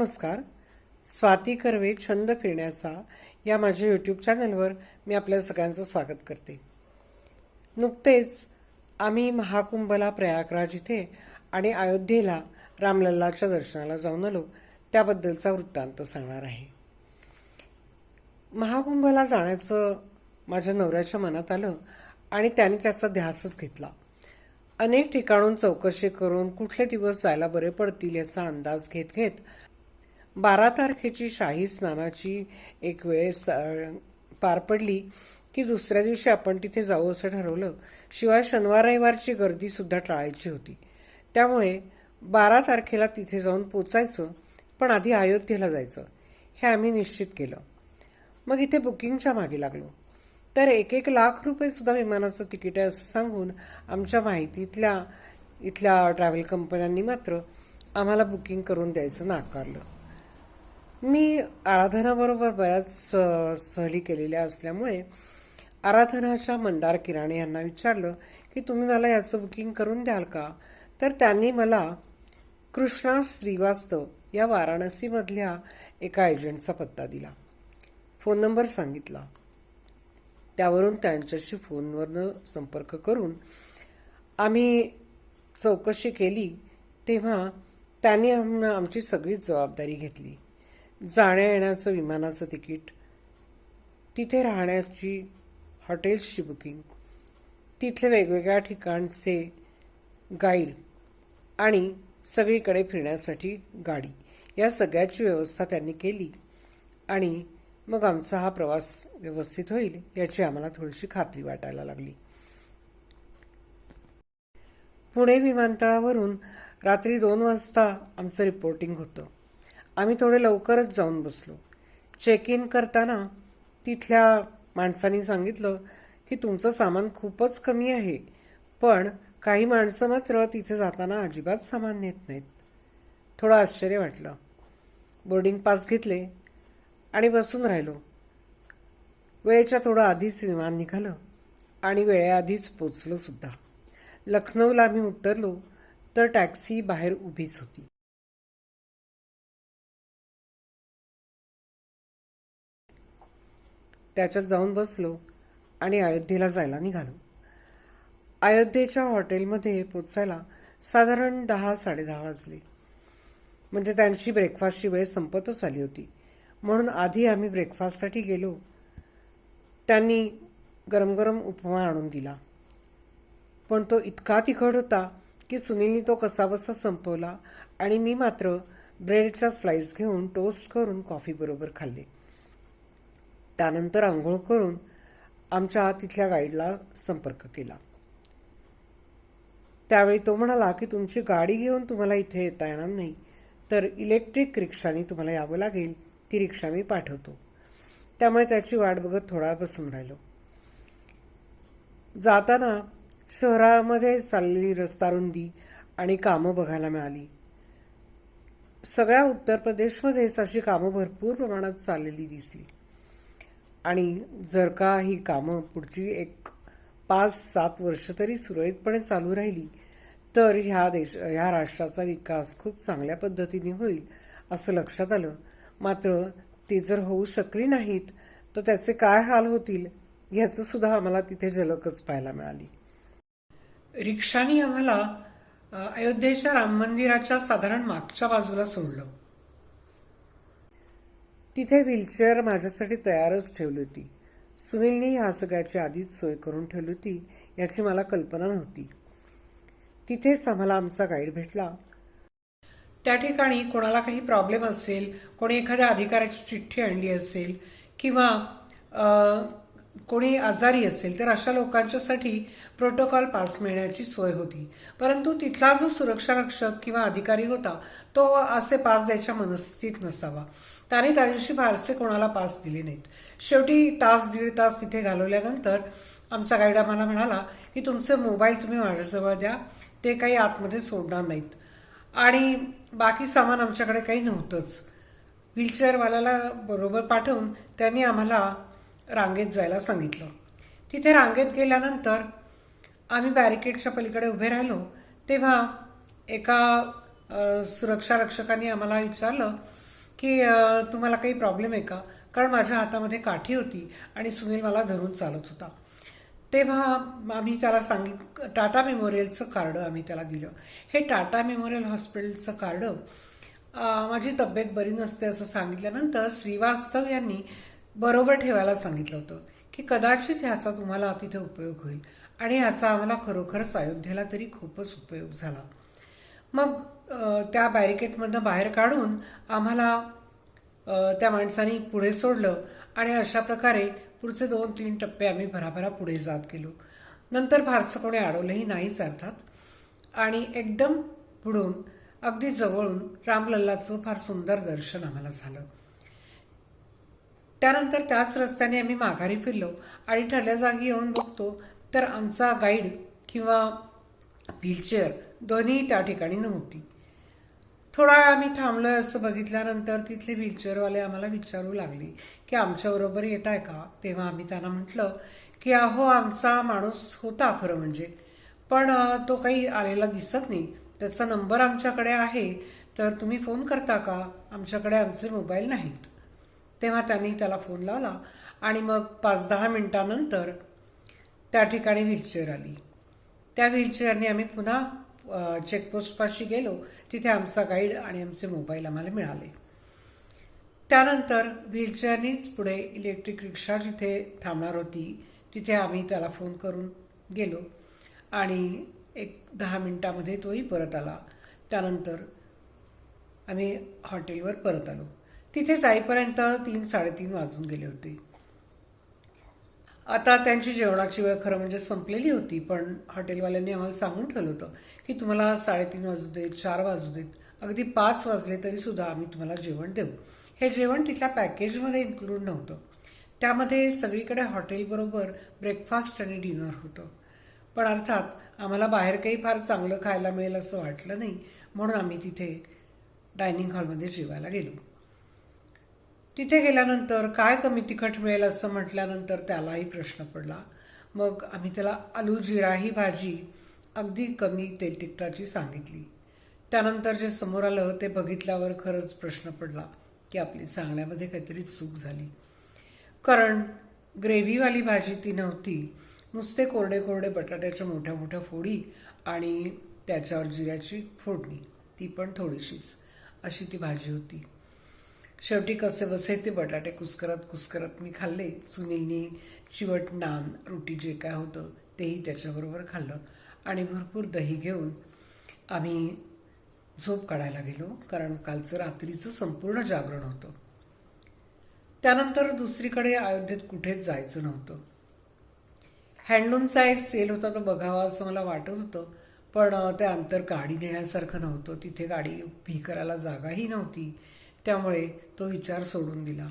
नमस्कार. स्वाती कर्वे छंद फिरण्याचा या माझ्या यूट्यूब चॅनलवर मी आपल्या सगळ्यांचं स्वागत करते. नुकतेच आम्ही महाकुंभला प्रयागराज इथे आणि अयोध्येला रामलल्लाच्या दर्शनाला जाऊन आलो. त्याबद्दलचा वृत्तांत सांगणार आहे. महाकुंभला जाण्याचं माझ्या नवऱ्याच्या मनात आलं आणि त्याने त्याचा ध्यासच घेतला. अनेक ठिकाणून चौकशी करून कुठले दिवस जायला बरे पडतील याचा अंदाज घेत घेत बारा तारखेची शाही स्नानाची एक वेळ स- पार पडली की दुसऱ्या दिवशी आपण तिथे जाऊ असं ठरवलं. शिवाय शनिवार रविवारची गर्दीसुद्धा टाळायची होती. त्यामुळे बारा तारखेला तिथे जाऊन पोचायचं पण आधी अयोध्येला जायचं हे आम्ही निश्चित केलं. मग इथे बुकिंगच्या मागे लागलो. तर एक एक लाख रुपयेसुद्धा विमानाचं तिकीट आहे असं सांगून आमच्या माहितीतल्या इथल्या ट्रॅव्हल कंपन्यांनी मात्र आम्हाला बुकिंग करून द्यायचं नाकारलं. मी आराधनाबरोबर बऱ्याच स- सहली केलेल्या असल्यामुळे आराधनाच्या मंदार किराणे यांना विचारलं की तुम्ही मला याचं बुकिंग करून द्याल का? तर त्यांनी मला कृष्णा श्रीवास्तव या वाराणसीमधल्या एका एजंटचा पत्ता दिला. फोन नंबर सांगितला. त्यावरून त्यांच्याशी फोनवरनं संपर्क करून आम्ही चौकशी केली तेव्हा त्यांनी आम- आमची सगळीच जबाबदारी घेतली. जाण्या येण्याचं विमानाचं तिकीट तिथे राहण्याची हॉटेल्सची बुकिंग तिथले वेगवेगळ्या ठिकाणचे गाईड आणि सगळीकडे फिरण्यासाठी गाडी. या सगळ्याची व्यवस्था त्यांनी केली आणि मग आमचा हा प्रवास व्यवस्थित होईल याची आम्हाला थोडीशी खात्री वाटायला लागली. पुणे विमानतळावरून रात्री दोन वाजता आमचं रिपोर्टिंग होतं. आम्ही थोडे लवकरच जाऊन बसलो. चेक इन करताना तिथल्या माणसांनी सांगितलं की तुमचं सामान खूपच कमी आहे पण काही माणसं मात्र तिथे जाताना अजिबात सामान नेत नाहीत. थोडं आश्चर्य वाटलं. बोर्डिंग पास घेतले आणि बसून राहिलो. वेळेच्या थोडं आधीच विमान निघालं आणि वेळेआधीच पोचलो सुद्धा. लखनौला आम्ही उतरलो तर टॅक्सी बाहेर उभीच होती. त्याच्यात जाऊन बसलो आणि अयोध्येला जायला निघालो. अयोध्येच्या हॉटेलमध्ये पोचायला साधारण दहा साडेदहा वाजले. म्हणजे त्यांची ब्रेकफास्टची वेळ संपतच आली होती. म्हणून आधी आम्ही ब्रेकफास्टसाठी गेलो. त्यांनी गरम गरम उपमा आणून दिला. पण तो इतका तिखट होता की सुनीलनी तो कसाबसा संपवला आणि मी मात्र ब्रेडच्या स्लाइस घेऊन टोस्ट करून कॉफीबरोबर खाल्ले. त्यानंतर आंघोळ करून आमच्या तिथल्या गाईडला संपर्क केला. त्यावेळी तो म्हणाला की तुमची गाडी घेऊन तुम्हाला इथे येता येणार नाही तर इलेक्ट्रिक रिक्षाने तुम्हाला यावं लागेल ती रिक्षा मी पाठवतो. त्यामुळे त्याची वाट बघत थोडा बसून राहिलो. जाताना शहरामध्ये चाललेली रस्ता रुंदी आणि कामं बघायला मिळाली. सगळ्या उत्तर प्रदेशमध्येच अशी कामं भरपूर प्रमाणात चाललेली दिसली. आणि जर का ही कामं पुढची एक पाच सात वर्ष तरी सुरळीतपणे चालू राहिली तर ह्या देश ह्या राष्ट्राचा विकास खूप चांगल्या पद्धतीने होईल असं लक्षात आलं. मात्र ते जर होऊ शकली नाहीत तर त्याचे काय हाल होतील ह्याचं सुद्धा आम्हाला तिथे झलकच पाहायला मिळाली. रिक्षाने आम्हाला अयोध्येच्या राम मंदिराच्या साधारण मागच्या बाजूला सोडलं. तिथे व्हीलचेअर माझ्यासाठी तयारच ठेवली होती. सुनीलने ह्या सगळ्याची आधीच सोय करून ठेवली होती याची मला कल्पना नव्हती. तिथेच आम्हाला आमचा गाईड भेटला. त्या ठिकाणी कोणाला काही प्रॉब्लेम असेल कोणी एखाद्या अधिकाऱ्याची चिठ्ठी आणली असेल किंवा कोणी आजारी असेल तर अशा लोकांच्यासाठी प्रोटोकॉल पास मिळण्याची सोय होती. परंतु तिथला जो सुरक्षा रक्षक किंवा अधिकारी होता तो असे पास द्यायच्या मनस्थितीत नसावा. त्याने त्या दिवशी फारसे कोणाला पास दिले नाहीत. शेवटी तास दीड तास तिथे घालवल्यानंतर आमचा गाईड आम्हाला म्हणाला की तुमचे मोबाईल तुम्ही माझ्याजवळ द्या ते काही आतमध्ये सोडणार नाहीत. आणि बाकी सामान आमच्याकडे काही नव्हतंच. व्हीलचेअरवाल्याला बरोबर पाठवून त्यांनी आम्हाला रांगेत जायला सांगितलं. तिथे रांगेत गेल्यानंतर आम्ही बॅरिकेडच्या पलीकडे उभे राहिलो. तेव्हा एका सुरक्षा रक्षकाने आम्हाला विचारलं की तुम्हाला काही प्रॉब्लेम आहे का? कारण माझ्या हातामध्ये काठी होती आणि सुनील मला धरून चालत होता. तेव्हा आम्ही त्याला सांगित टाटा मेमोरियलचं कार्ड आम्ही त्याला दिलं. हे टाटा मेमोरियल हॉस्पिटलचं कार्ड माझी तब्येत बरी नसते असं सांगितल्यानंतर श्रीवास्तव यांनी बरोबर ठेवायला सांगितलं होतं की कदाचित ह्याचा तुम्हाला तिथे उपयोग होईल आणि ह्याचा आम्हाला खरोखरच अयोध्येला तरी खूपच उपयोग झाला. मग त्या बॅरिकेडमधनं बाहेर काढून आम्हाला त्या माणसाने पुढे सोडलं आणि अशा प्रकारे पुढचे दोन तीन टप्पे आम्ही भराभरा पुढे जात गेलो. नंतर फारसं कोणी अडवलंही नाहीच अर्थात आणि एकदम पुढून अगदी जवळून रामलल्लाचं फार सुंदर दर्शन आम्हाला झालं. त्यानंतर त्याच रस्त्याने आम्ही माघारी फिरलो आणि ठरल्या जागी येऊन बघतो तर आमचा गाईड किंवा व्हीलचेअर दोन्ही त्या ठिकाणी नव्हती. थोडा वेळ आम्ही थांबलोय असं बघितल्यानंतर तिथले व्हीलचेअरवाले आम्हाला विचारू लागले की आमच्याबरोबर येत आहे का? तेव्हा आम्ही त्यांना म्हटलं की अहो आमचा माणूस होता खरं म्हणजे. पण तो काही आलेला दिसत नाही. त्याचा नंबर आमच्याकडे आहे. तर तुम्ही फोन करता का? आमच्याकडे आमचे मोबाईल नाहीत. तेव्हा त्यांनी त्याला फोन लावला आणि मग पाच दहा मिनिटानंतर त्या ठिकाणी व्हीलचेअर आली. त्या व्हीलचेअरने आम्ही पुन्हा चेकपोस्टपाशी गेलो तिथे आमचा गाईड आणि आमचे मोबाईल आम्हाला मिळाले. त्यानंतर व्हीलचेअरनीच पुढे इलेक्ट्रिक रिक्षा जिथे थांबणार होती तिथे आम्ही त्याला फोन करून गेलो आणि एक दहा मिनिटामध्ये तोही परत आला. त्यानंतर आम्ही हॉटेलवर परत आलो. तिथे जाईपर्यंत तीन साडेतीन वाजून गेले होते. आता त्यांची जेवणाची वेळ खरं म्हणजे संपलेली होती पण हॉटेलवाल्यांनी आम्हाला सांगून ठेवलं होतं की तुम्हाला साडेतीन वाजू देत चार वाजू देत अगदी पाच वाजले तरी सुद्धा आम्ही तुम्हाला जेवण देऊ. हे जेवण तिथल्या पॅकेजमध्ये इन्क्लूड नव्हतं. त्यामध्ये सगळीकडे हॉटेलबरोबर ब्रेकफास्ट आणि डिनर होतं. पण अर्थात आम्हाला बाहेर काही फार चांगलं खायला मिळेल असं वाटलं नाही म्हणून आम्ही तिथे डायनिंग हॉलमध्ये जेवायला गेलो. तिथे गेल्यानंतर काय कमी तिखट मिळेल असं म्हटल्यानंतर त्यालाही प्रश्न पडला. मग आम्ही त्याला आलू जिरा ही भाजी अगदी कमी तेल तिखटाची सांगितली. त्यानंतर जे समोर आलं ते बघितल्यावर खरंच प्रश्न पडला की आपली सांगण्यामध्ये काहीतरी चूक झाली. कारण ग्रेव्हीवाली भाजी ती नव्हती. नुसते कोरडे कोरडे बटाट्याच्या मोठ्या मोठ्या फोडी आणि त्याच्यावर जिऱ्याची फोडणी. ती पण थोडीशीच अशी ती भाजी होती. शेवटी कसे बसे ते बटाटे कुस्करत कुस्करत मी खाल्ले. सुनीलनी चिवट नान रोटी जे काय होतं तेही त्याच्याबरोबर खाल्लं आणि भरपूर दही घेऊन आम्ही झोप काढायला गेलो कारण कालचं रात्रीचं संपूर्ण जागरण होतं. त्यानंतर दुसरीकडे अयोध्येत कुठेच जायचं नव्हतं. हँडलूमचा एक सेल होता तो बघावा असं मला वाटत होतं पण ते अंतर गाडी नेण्यासारखं नव्हतं. तिथे गाडी उभी करायला जागाही नव्हती. त्यामुळे तो विचार सोडून दिला.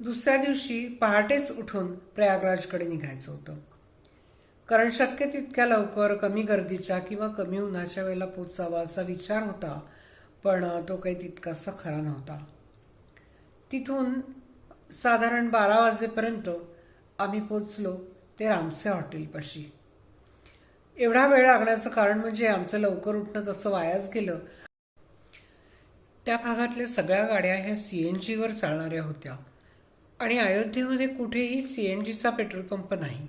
दुसऱ्या दिवशी पहाटेच उठून प्रयागराजकडे निघायचं होतं. कारण शक्य तितक्या लवकर कमी गर्दीच्या किंवा कमी उन्हाच्या वेळेला पोचावा असा विचार होता पण तो काही तितकासा खरा नव्हता. तिथून साधारण बारा वाजेपर्यंत आम्ही पोचलो ते रामसे हॉटेलपाशी. एवढा वेळ लागण्याचं कारण म्हणजे आमचं लवकर उठणं तसं वायाच गेलं त्या भागातल्या सगळ्या गाड्या ह्या सी एन जीवर चालणाऱ्या होत्या. आणि अयोध्येमध्ये कुठेही सी एन जीचा पेट्रोल पंप नाही.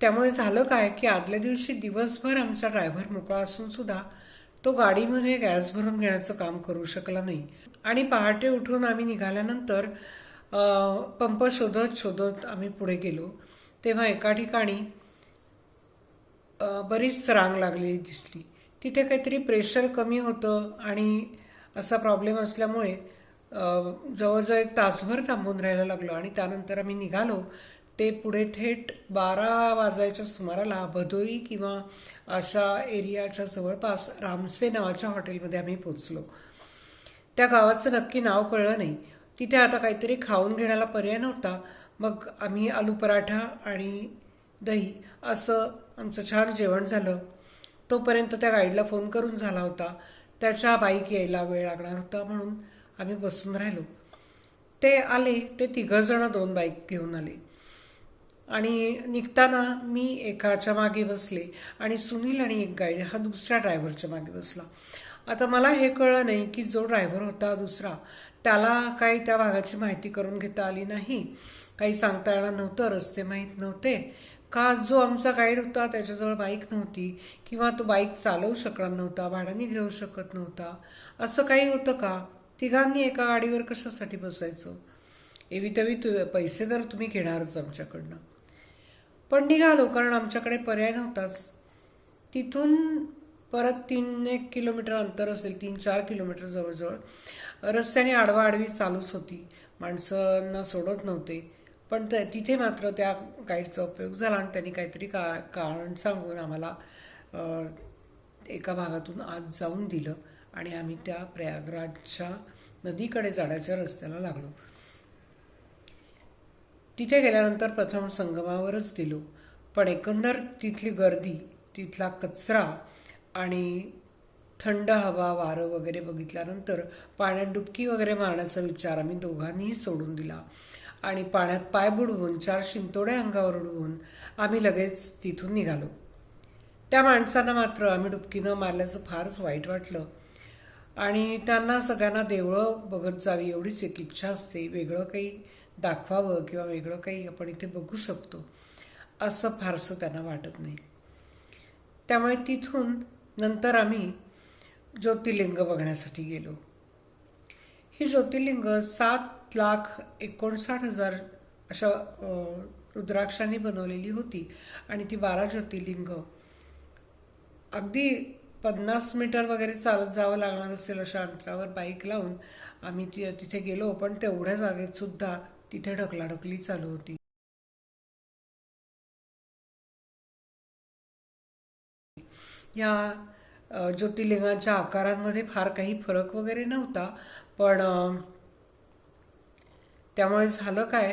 त्यामुळे झालं काय की आदल्या दिवशी दिवसभर आमचा ड्रायव्हर मोकळा असून सुद्धा तो गाडीमध्ये गॅस भरून घेण्याचं काम करू शकला नाही. आणि पहाटे उठून आम्ही निघाल्यानंतर पंप शोधत शोधत आम्ही पुढे गेलो. तेव्हा एका ठिकाणी बरीच रांग लागलेली दिसली. तिथे काहीतरी प्रेशर कमी होतं आणि असा प्रॉब्लेम असल्यामुळे जवळजवळ एक तासभर थांबून राहायला लागलो आणि त्यानंतर आम्ही निघालो. ते पुढे थेट बारा वाजायच्या सुमाराला भदोई किंवा अशा एरियाच्या जवळपास रामसे नावाच्या हॉटेलमध्ये आम्ही पोचलो त्या गावाचं नक्की नाव कळलं नाही. तिथे आता काहीतरी खाऊन घेण्याला पर्याय नव्हता. मग आम्ही आलू पराठा आणि दही असं आमचं छान जेवण झालं. तोपर्यंत त्या गाईडला फोन करून झाला होता. त्याच्या बाईक यायला वेळ लागणार होता म्हणून आम्ही बसून राहिलो. ते आले ते तिघंजणं दोन बाईक घेऊन आले. आणि निघताना मी एकाच्या मागे बसले आणि सुनील आणि एक गाईड हा दुसऱ्या ड्रायव्हरच्या मागे बसला. आता मला हे कळलं नाही की जो ड्रायव्हर होता दुसरा त्याला काही त्या भागाची माहिती करून घेता आली नाही. काही सांगता येणार नव्हतं रस्ते माहीत नव्हते. का जो आमचा गाईड होता त्याच्याजवळ बाईक नव्हती किंवा तो बाईक चालवू शकणार नव्हता भाड्याने घेऊ शकत नव्हता असं काही होतं का? तिघांनी एका गाडीवर कशासाठी बसायचं? एवी तवी तु पैसे तर तुम्ही घेणारच आमच्याकडनं. पण निघालो कारण आमच्याकडे पर्याय नव्हताच तिथून परत तीन एक किलोमीटर अंतर असेल तीन चार किलोमीटर जवळजवळ रस्त्याने आडवा आडवी चालूच होती. माणसांना सोडत नव्हते. पण त- तिथे मात्र त्या गाईडचा उपयोग झाला आणि त्यांनी काहीतरी का कारण सांगून आम्हाला एका भागातून आत जाऊन दिलं आणि आम्ही त्या प्रयागराजच्या नदीकडे जाण्याच्या रस्त्याला लागलो. तिथे गेल्यानंतर प्रथम संगमावरच गेलो. पण एकंदर तिथली गर्दी तिथला कचरा आणि थंड हवा वारं वगैरे बघितल्यानंतर पाण्यात डुबकी वगैरे मारण्याचा विचार आम्ही दोघांनीही सोडून दिला. आणि पाण्यात पाय बुडवून चार शिंतोडे अंगावर उडवून आम्ही लगेच तिथून निघालो. त्या माणसांना मात्र आम्ही डुबकीनं मारल्याचं फारच वाईट वाटलं. आणि त्यांना सगळ्यांना देवळं बघत जावी एवढीच एक इच्छा असते. वेगळं काही दाखवावं किंवा वेगळं काही आपण इथे बघू शकतो असं फारसं त्यांना वाटत नाही. त्यामुळे तिथून नंतर आम्ही ज्योतिर्लिंग बघण्यासाठी गेलो. ही ज्योतिर्लिंग सात लाख एकोणसाठ हजार अशा रुद्राक्षांनी बनवलेली होती. आणि ती बारा ज्योतिर्लिंग. अगदी पन्नास मीटर वगैरे चालत जावं लागणार असेल अशा अंतरावर बाईक लावून आम्ही ति तिथे गेलो पण तेवढ्या जागेत सुद्धा तिथे ढकलाढकली चालू होती. या ज्योतिर्लिंगाच्या ज्योतिर्लिंगांच्या आकारांमध्ये फार काही फरक वगैरे नव्हता पण त्यामुळे झालं काय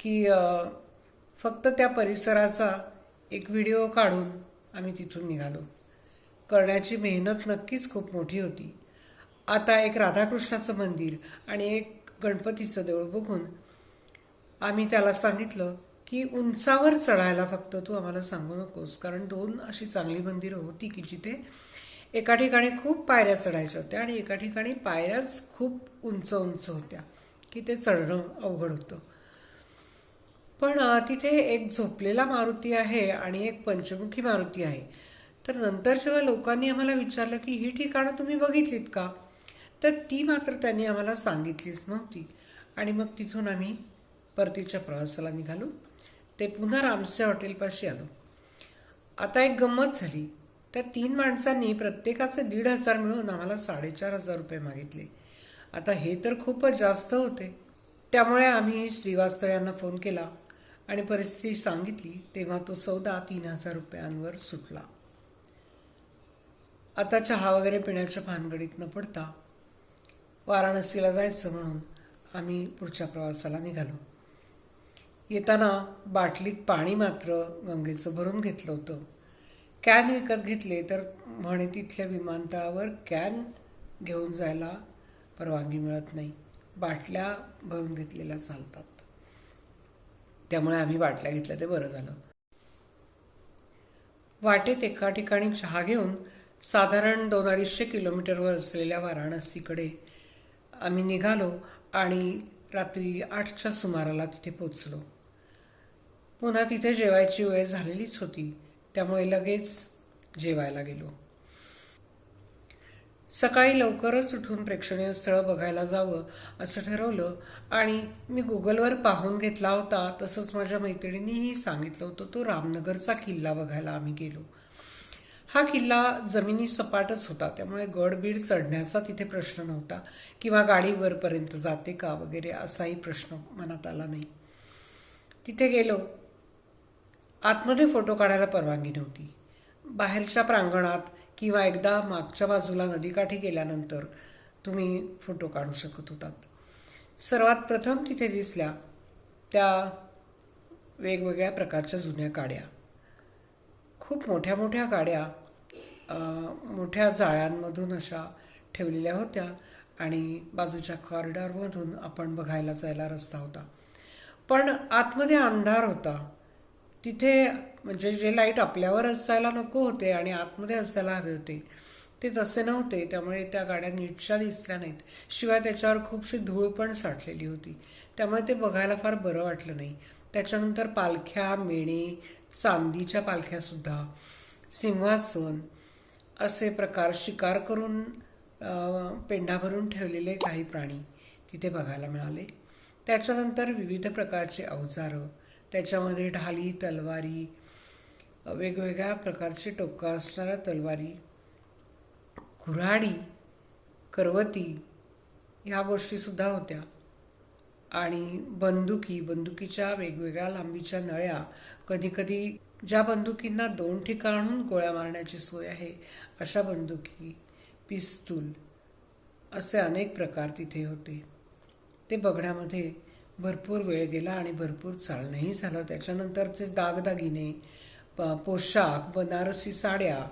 की फक्त त्या परिसराचा एक व्हिडिओ काढून आम्ही तिथून निघालो. करण्याची मेहनत नक्कीच खूप मोठी होती. आता एक राधाकृष्णाचं मंदिर आणि एक गणपतीचं देऊळ बघून आम्ही त्याला सांगितलं की उंचावर चढायला फक्त तू आम्हाला सांगू नकोस कारण दोन अशी चांगली मंदिरं होती की जिथे एका ठिकाणी खूप पायऱ्या चढायच्या होत्या आणि एका ठिकाणी पायऱ्याच खूप उंच उंच होत्या. की ते चढणं अवघड होतं. पण तिथे एक झोपलेला मारुती आहे आणि एक पंचमुखी मारुती आहे. तर नंतर जेव्हा लोकांनी आम्हाला विचारलं की ही ठिकाणं तुम्ही बघितलीत का? तर ती मात्र त्यांनी आम्हाला सांगितलीच नव्हती. आणि मग तिथून आम्ही परतीच्या प्रवासाला निघालो. ते पुन्हा रामसे हॉटेलपाशी आलो. आता एक गंमत झाली. त्या तीन माणसांनी प्रत्येकाचे दीड हजार मिळून आम्हाला साडेचार हजार रुपये मागितले. आता हे तर खूपच जास्त होते. त्यामुळे आम्ही श्रीवास्तव यांना फोन केला आणि परिस्थिती सांगितली तेव्हा तो सौदा तीन हजार रुपयांवर सुटला. आता चहा वगैरे पिण्याच्या भानगडीत न पडता. वाराणसीला जायचं म्हणून आम्ही पुढच्या प्रवासाला निघालो. येताना बाटलीत पाणी मात्र गंगेचं भरून घेतलं होतं. कॅन विकत घेतले तर म्हणे तिथल्या विमानतळावर कॅन घेऊन जायला परवानगी मिळत नाही. बाटल्या भरून घेतलेल्या चालतात. त्यामुळे आम्ही बाटल्या घेतल्या ते बरं झालं. वाटेत एका ठिकाणी चहा घेऊन साधारण दोन अडीचशे किलोमीटरवर असलेल्या वाराणसीकडे आम्ही निघालो आणि रात्री आठच्या सुमाराला तिथे पोचलो पुन्हा तिथे जेवायची वेळ झालेलीच होती. त्यामुळे लगेच जेवायला गेलो. सकाळी लवकरच उठून प्रेक्षणीय स्थळं बघायला जावं असं ठरवलं आणि मी गुगलवर पाहून घेतला होता. तसंच माझ्या मैत्रिणींनीही सांगितलं होतं तो रामनगरचा किल्ला बघायला आम्ही गेलो. हा किल्ला जमिनी सपाटच होता त्यामुळे गडबीड चढण्याचा तिथे प्रश्न नव्हता किंवा गाडी वरपर्यंत जाते का वगैरे असाही प्रश्न मनात आला नाही. तिथे गेलो. आतमध्ये फोटो काढायला परवानगी नव्हती. बाहेरच्या प्रांगणात किंवा एकदा मागच्या बाजूला नदीकाठी गेल्यानंतर तुम्ही फोटो काढू शकत होतात. सर्वात प्रथम तिथे दिसल्या त्या वेगवेगळ्या प्रकारच्या जुन्या काड्या. खूप मोठ्या मोठ्या काड्या मोठ्या जाळ्यांमधून अशा ठेवलेल्या होत्या आणि बाजूच्या कॉरिडॉरमधून आपण बघायला जायला रस्ता होता. पण आतमध्ये अंधार होता. तिथे म्हणजे जे लाइट आपल्यावर असायला नको होते आणि आतमध्ये असायला हवे होते ते तसे नव्हते. त्यामुळे त्या गाड्या नीटशा दिसल्या नाहीत. शिवाय त्याच्यावर खूपशी धूळ पण साठलेली होती. त्यामुळे ते बघायला फार बरं वाटलं नाही. त्याच्यानंतर पालख्या मेणे चांदीच्या पालख्यासुद्धा सिंहासन असे प्रकार शिकार करून पेंढा भरून ठेवलेले काही प्राणी तिथे बघायला मिळाले. त्याच्यानंतर विविध प्रकारचे अवजारं त्याच्यामध्ये ढाली तलवारी वेगवेगळ्या प्रकारची टोका असणाऱ्या तलवारी कुऱ्हाडी करवती ह्या गोष्टीसुद्धा होत्या. आणि बंदुकी बंदुकीच्या वेगवेगळ्या लांबीच्या नळ्या कधीकधी ज्या बंदुकींना दोन ठिकाणहून गोळ्या मारण्याची सोय आहे अशा बंदुकी पिस्तूल असे अनेक प्रकार तिथे होते. ते बघण्यामध्ये भरपूर वेळ गेला आणि भरपूर चालणंही झालं. त्याच्यानंतरचे दागदागिने पोशाख बनारसी साड्या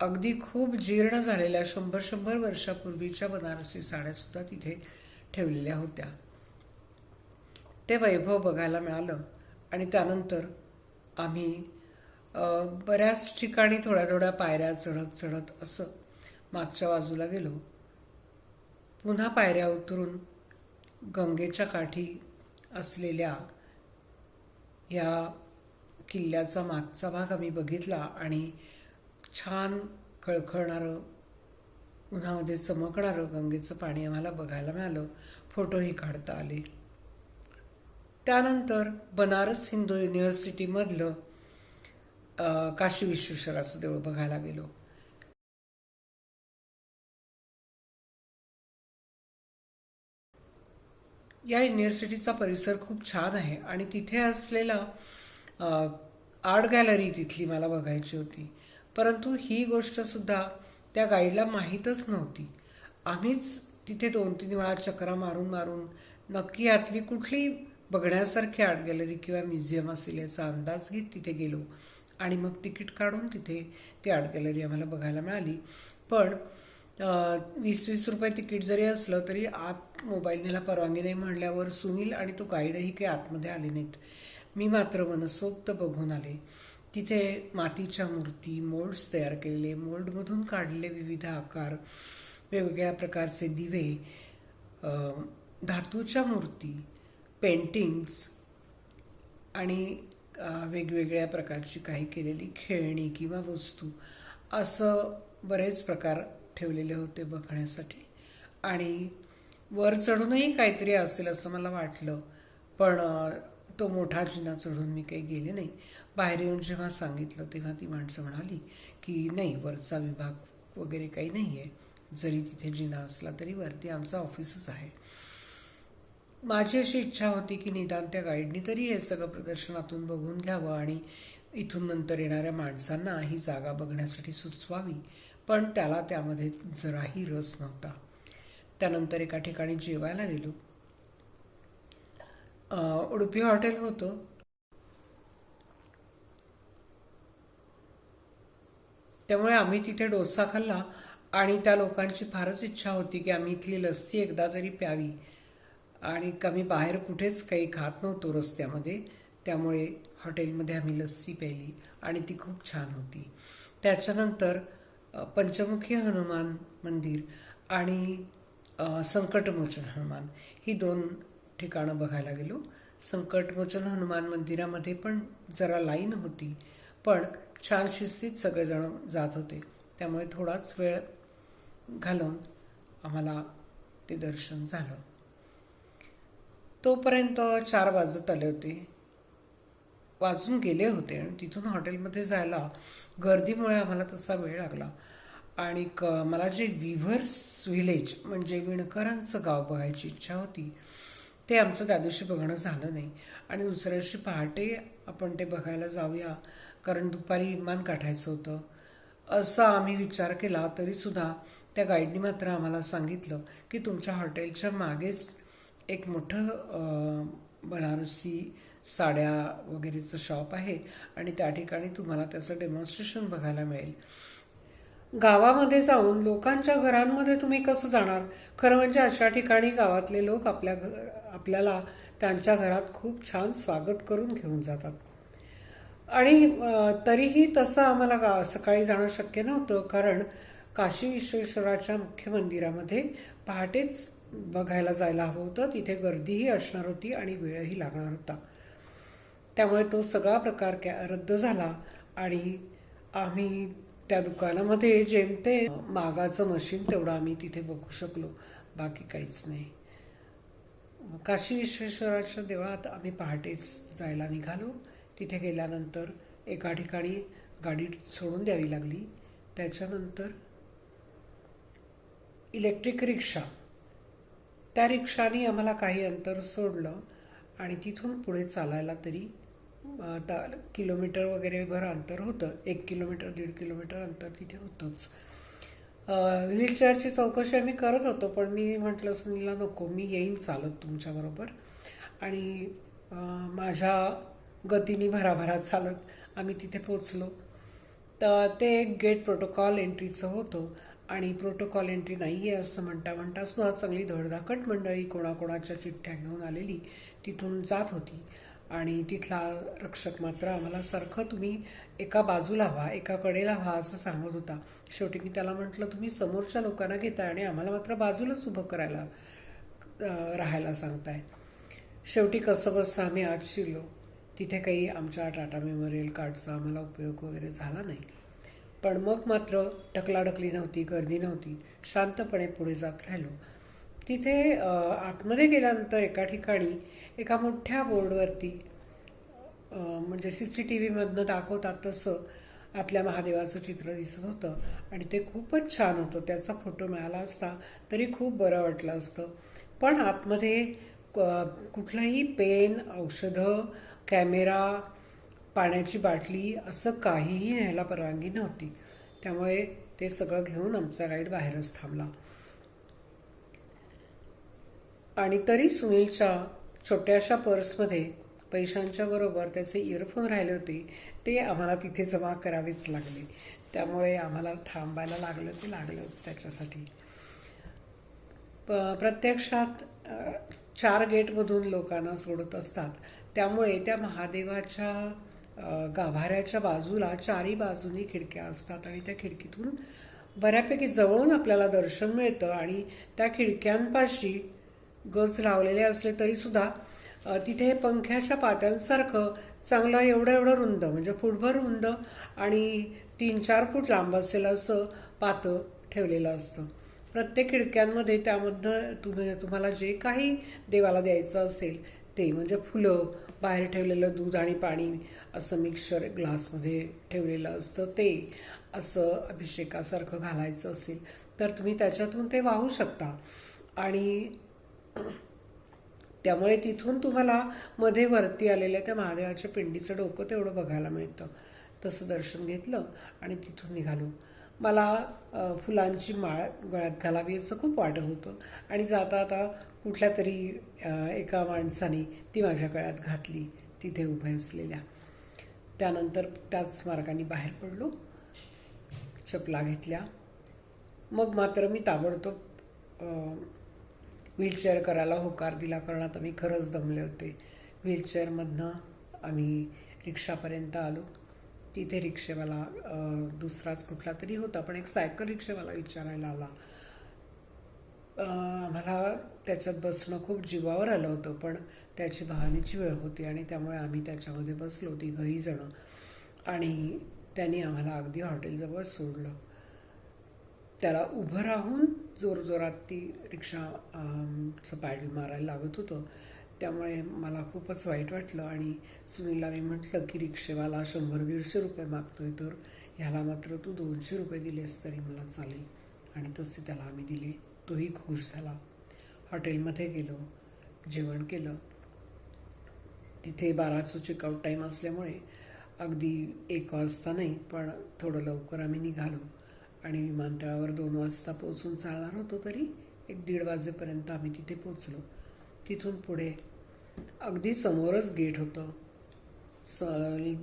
अगदी खूप जीर्ण झालेल्या शंभर शंभर वर्षापूर्वीच्या बनारसी साड्या सुद्धा तिथे ठेवलेल्या होत्या. ते वैभव बघायला मिळालं आणि त्यानंतर आम्ही बऱ्याच ठिकाणी थोड्या थोड्या पायऱ्या चढत चढत असं मागच्या बाजूला गेलो. पुन्हा पायऱ्या उतरून गंगेच्या काठी असलेल्या या किल्ल्याचा मागचा भाग आम्ही बघितला आणि छान खळखळणारं उन्हामध्ये चमकणारं गंगेचं पाणी आम्हाला बघायला मिळालं. फोटोही काढता आले. त्यानंतर बनारस हिंदू युनिव्हर्सिटीमधलं काशी विश्वेश्वराचं देऊळ बघायला गेलो. या युनिव्हर्सिटीचा परिसर खूप छान आहे आणि तिथे असलेला आर्ट गॅलरी तिथली मला बघायची होती. परंतु ही गोष्टसुद्धा त्या गाईडला माहीतच नव्हती. आम्हीच तिथे दोन तीन वेळा चक्रा मारून मारून नक्की यातली कुठली बघण्यासारखी आर्ट गॅलरी किंवा म्युझियम असेल याचा अंदाज घेत तिथे गेलो आणि मग तिकीट काढून तिथे ती आर्ट गॅलरी आम्हाला बघायला मिळाली. पण वीस वीस रुपये तिकीट जरी असलं तरी आत मोबाईलनेला परवानगी नाही म्हणल्यावर सुनील आणि तो गाईडही काही आतमध्ये आले नाहीत. मी मात्र मनसोक्त बघून आले. तिथे मातीच्या मूर्ती मोल्ड्स तयार केलेले मोल्डमधून काढलेले विविध आकार वेगवेगळ्या प्रकारचे दिवे धातूच्या मूर्ती पेंटिंग्स आणि वेगवेगळ्या प्रकारची काही केलेली खेळणी किंवा वस्तू. असं बरेच प्रकार ठेवलेले होते बघण्यासाठी. आणि वर चढूनही काहीतरी असेल असं मला वाटलं. पण तो मोठा जिना चढून मी काही गेले नाही. बाहेर येऊन जेव्हा सांगितलं तेव्हा ती माणसं म्हणाली की नाही वरचा विभाग वगैरे काही नाही आहे जरी तिथे जिना असला तरी वरती आमचं ऑफिसच आहे. माझी अशी इच्छा होती की निदान त्या गाईडनी तरी हे सगळं प्रदर्शनातून बघून घ्यावं आणि इथून नंतर येणाऱ्या माणसांना ही जागा बघण्यासाठी सुचवावी. पण त्याला त्यामध्ये जराही रस नव्हता. त्यानंतर एका ठिकाणी जेवायला गेलो. उडुपी हॉटेल होतं. त्यामुळे आम्ही तिथे डोसा खाल्ला आणि त्या लोकांची फारच इच्छा होती की आम्ही इथली लस्सी एकदा तरी प्यावी. आणि कमी बाहेर कुठेच काही खात नव्हतो रस्त्यामध्ये त्यामुळे हॉटेलमध्ये आम्ही लस्सी प्यायली आणि ती खूप छान होती. त्याच्यानंतर पंचमुखी हनुमान मंदिर आणि संकटमोचन हनुमान. ही दोन ठिकाणं बघायला गेलो. संकटमोचन हनुमान मंदिरामध्ये पण जरा लाईन होती पण छान शिस्तीत सगळेजण जात होते. त्यामुळे थोडाच वेळ घालून आम्हाला ते दर्शन झालं. तोपर्यंत चार वाजत आले होते. वाजून गेले होते आणि तिथून हॉटेलमध्ये जायला गर्दीमुळे आम्हाला तसा वेळ लागला. आणि क मला जे विव्हर्स व्हिलेज म्हणजे विणकरांचं गाव बघायची इच्छा होती ते आमचं त्या दिवशी बघणं झालं नाही. आणि दुसऱ्या दिवशी पहाटे आपण ते बघायला जाऊया कारण दुपारी विमान काढायचं होतं. असा आम्ही विचार केला तरीसुद्धा त्या गाईडनी मात्र आम्हाला सांगितलं की तुमच्या हॉटेलच्या मागेच एक मोठं बनारसी साड्या वगैरेचं शॉप आहे आणि त्या ठिकाणी तुम्हाला त्याचं डेमॉन्स्ट्रेशन बघायला मिळेल. गावामध्ये जाऊन लोकांच्या घरांमध्ये तुम्ही कसं जाणार? खरं म्हणजे अशा ठिकाणी गावातले लोक आपल्या घ- आपल्याला त्यांच्या घरात खूप छान स्वागत करून घेऊन जातात. आणि तरीही तसं आम्हाला गा- सकाळी जाणं शक्य नव्हतं कारण काशी विश्वेश्वराच्या मुख्य मंदिरामध्ये पहाटेच बघायला जायला हवं होतं. तिथे गर्दीही असणार होती आणि वेळही लागणार होता. त्यामुळे तो सगळा प्रकार रद्द झाला आणि आम्ही त्या दुकानामध्ये जेमते मागाचं मशीन तेवढं आम्ही तिथे बघू शकलो. बाकी काहीच नाही. काशी विश्वेश्वराच्या देवळात आम्ही पहाटेच जायला निघालो. तिथे गेल्यानंतर एका ठिकाणी गाडी सोडून द्यावी लागली. त्याच्यानंतर इलेक्ट्रिक रिक्षा. त्या रिक्षाने आम्हाला काही अंतर सोडलं आणि तिथून पुढे चालायला तरी आता किलोमीटर वगैरे भर अंतर होतं. एक किलोमीटर दीड किलोमीटर अंतर तिथे होतंच. व्हीलचेअरची चौकशी आम्ही करत होतो पण मी म्हटलं सुनीला नको मी येईन चालत तुमच्याबरोबर आणि माझ्या गतीने भराभरा चालत आम्ही तिथे पोचलो तर ते एक गेट प्रोटोकॉल एंट्रीचं होतं आणि प्रोटोकॉल एंट्री नाही आहे असं म्हणता म्हणता सुद्धा चांगली धडधाकट मंडळी कोणाकोणाच्या चिठ्ठ्या घेऊन आलेली तिथून जात होती. आणि तिथला रक्षक मात्र आम्हाला सारखं तुम्ही एका बाजूला व्हा एका कडेला व्हा असं सांगत होता. शेवटी मी त्याला म्हटलं तुम्ही समोरच्या लोकांना घेताय आणि आम्हाला मात्र बाजूलाच उभं करायला राहायला सांगताय. शेवटी कसं बसं आम्ही आज शिरलो. तिथे काही आमच्या टाटा मेमोरियल कार्डचा आम्हाला उपयोग वगैरे झाला नाही. पण मग मात्र ढकलाढकली नव्हती गर्दी नव्हती. शांतपणे पुढे जात राहिलो. तिथे आतमध्ये गेल्यानंतर एका ठिकाणी एका मोठ्या बोर्डवरती म्हणजे सी सी टी व्हीमधनं दाखवतात तसं आतल्या महादेवाचं चित्र दिसत होतं. आणि ते खूपच छान होतं. त्याचा फोटो मिळाला असता तरी खूप बरं वाटलं असतं. पण आतमध्ये कुठलंही पेन औषधं कॅमेरा पाण्याची बाटली असं काहीही न्यायला परवानगी नव्हती. त्यामुळे ते सगळं घेऊन आमचा गाईड बाहेरच थांबला. आणि तरी सुनीलच्या छोट्याशा पर्समध्ये पैशांच्या बरोबर त्याचे इयरफोन राहिले होते ते आम्हाला तिथे जमा करावेच लागले. त्यामुळे आम्हाला थांबायला लागलं ते लागलंच त्याच्यासाठी. प- प्रत्यक्षात चार गेटमधून लोकांना सोडत असतात. त्यामुळे त्या महादेवाच्या गाभाऱ्याच्या बाजूला चारी बाजूनी खिडक्या असतात आणि त्या खिडकीतून बऱ्यापैकी जवळून आपल्याला दर्शन मिळतं आणि त्या खिडक्यांपाशी गज लावलेले असले तरी सुद्धा तिथे पंख्याच्या पात्यांसारखं चांगलं एवढं एवढं रुंद म्हणजे फुटभर रुंद आणि तीन चार फूट लांब असेल असं पातं ठेवलेलं असतं. प्रत्येक खिडक्यांमध्ये त्यामधनं तुम्ही तुम्हाला जे काही देवाला द्यायचं असेल ते म्हणजे फुलं बाहेर ठेवलेलं दूध आणि पाणी असं मिक्सर ग्लासमध्ये ठेवलेलं असतं ते असं अभिषेकासारखं घालायचं असेल तर तुम्ही त्याच्यातून ते वाहू शकता. आणि त्यामुळे तिथून तुम्हाला मध्ये वरती आलेल्या त्या महादेवाच्या पिंडीचं डोकं तेवढं बघायला मिळतं. तसं दर्शन घेतलं आणि तिथून निघालो. मला फुलांची माळ गळ्यात घालावी असं खूप वाटत होतं आणि जाता आता कुठल्या तरी एका माणसाने ती माझ्या गळ्यात घातली तिथे उभे असलेल्या. त्यानंतर त्याच मार्गाने बाहेर पडलो चपला घेतल्या. मग मात्र मी ताबडतोब व्हीलचेअर करायला होकार दिला कारण आता मी खरंच दमले होते. व्हीलचेअरमधनं आम्ही रिक्षापर्यंत आलो. तिथे रिक्षेवाला दुसराच कुठला तरी होता पण एक सायकल रिक्षेवाला विचारायला आला. आम्हाला त्याच्यात बसणं खूप जीवावर आलं होतं पण त्याची वाहनाची वेळ होती आणि त्यामुळे आम्ही त्याच्यामध्ये बसलो तिघही जणं. आणि त्यांनी आम्हाला अगदी हॉटेलजवळ सोडलं. त्याला उभं राहून जोरजोरात ती रिक्षा चं पॅडल मारायला लागत होतं. त्यामुळे मला खूपच वाईट वाटलं आणि सुनीलला मी म्हटलं की रिक्षेवाला शंभर दीडशे रुपये मागतोय तर ह्याला मात्र तू दोनशे रुपये दिलेस तरी मला चालेल. आणि तसे त्याला आम्ही दिले. तोही खुश झाला. हॉटेलमध्ये गेलो. जेवण केलं. तिथे बाराचं चेकआउट टाईम असल्यामुळे अगदी एक वाजता नाही पण थोडं लवकर आम्ही निघालो. आणि विमानतळावर दोन वाजता पोहोचून चालणार होतो तरी एक दीड वाजेपर्यंत आम्ही तिथे पोचलो तिथून पुढे अगदी समोरच गेट होतं. स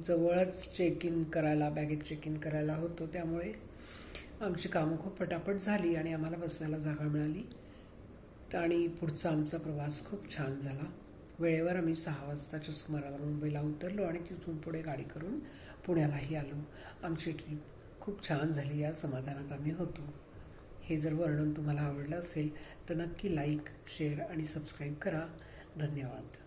जवळच चेक इन करायला बॅगेत चेक इन करायला होतं. त्यामुळे आमची कामं खूप पटापट झाली आणि आम्हाला बसायला जागा मिळाली. आणि पुढचा आमचा प्रवास खूप छान झाला. वेळेवर आम्ही सहा वाजताच्या सुमाराला मुंबईला उतरलो आणि तिथून पुढे गाडी करून पुण्यालाही आलो. आमची ट्रीप खूप छान झाली या समाधानात आम्ही होतो. हे जर वर्णन तुम्हाला आवडलं असेल तर नक्की लाईक शेअर आणि सबस्क्राईब करा. धन्यवाद.